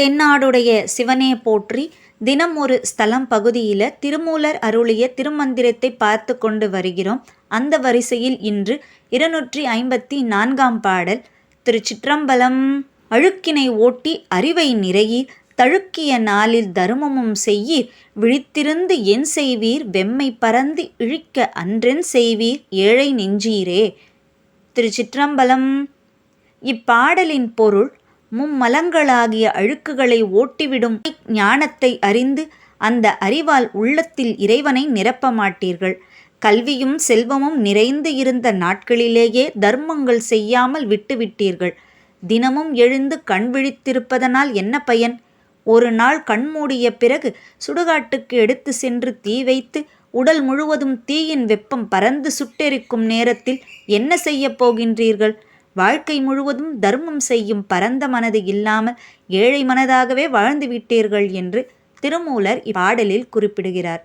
தென்னாடுடைய சிவனே போற்றி தினம் ஒரு ஸ்தலம் பகுதியில் திருமூலர் அருளிய திருமந்திரத்தை பார்த்து கொண்டு வருகிறோம். அந்த வரிசையில் இன்று இருநூற்றி ஐம்பத்தி நான்காம் பாடல் திருச்சிற்றம்பலம் அழுக்கினை ஓட்டி அறிவை நிறையி தழுக்கிய நாளில் தருமமும் செய்யீர் விழித்திருந்து என் செய்வீர் வெம்மை பறந்து இழிக்க அன்றென் செய்வீர் ஏழை நெஞ்சீரே. திருச்சிற்றம்பலம். இப்பாடலின் பொருள் மும்மலங்களாகிய அழுக்குகளை ஓட்டிவிடும் ஞானத்தை அறிந்து அந்த அறிவால் உள்ளத்தில் இறைவனை நிரப்ப மாட்டீர்கள் கல்வியும் செல்வமும் நிறைந்து இருந்த நாட்களிலேயே தர்மங்கள் செய்யாமல் விட்டுவிட்டீர்கள். தினமும் எழுந்து கண் விழித்திருப்பதனால் என்ன பயன்? ஒரு நாள் கண்மூடிய பிறகு சுடுகாட்டுக்கு எடுத்து சென்று தீ வைத்து உடல் முழுவதும் தீயின் வெப்பம் பறந்து சுட்டெரிக்கும் நேரத்தில் என்ன செய்யப் போகின்றீர்கள்? வாழ்க்கை முழுவதும் தர்மம் செய்யும் பரந்த மனது இல்லாமல் ஏழை மனதாகவே வாழ்ந்து விட்டீர்கள் என்று திருமூலர் இப்பாடலில் குறிப்பிடுகிறார்.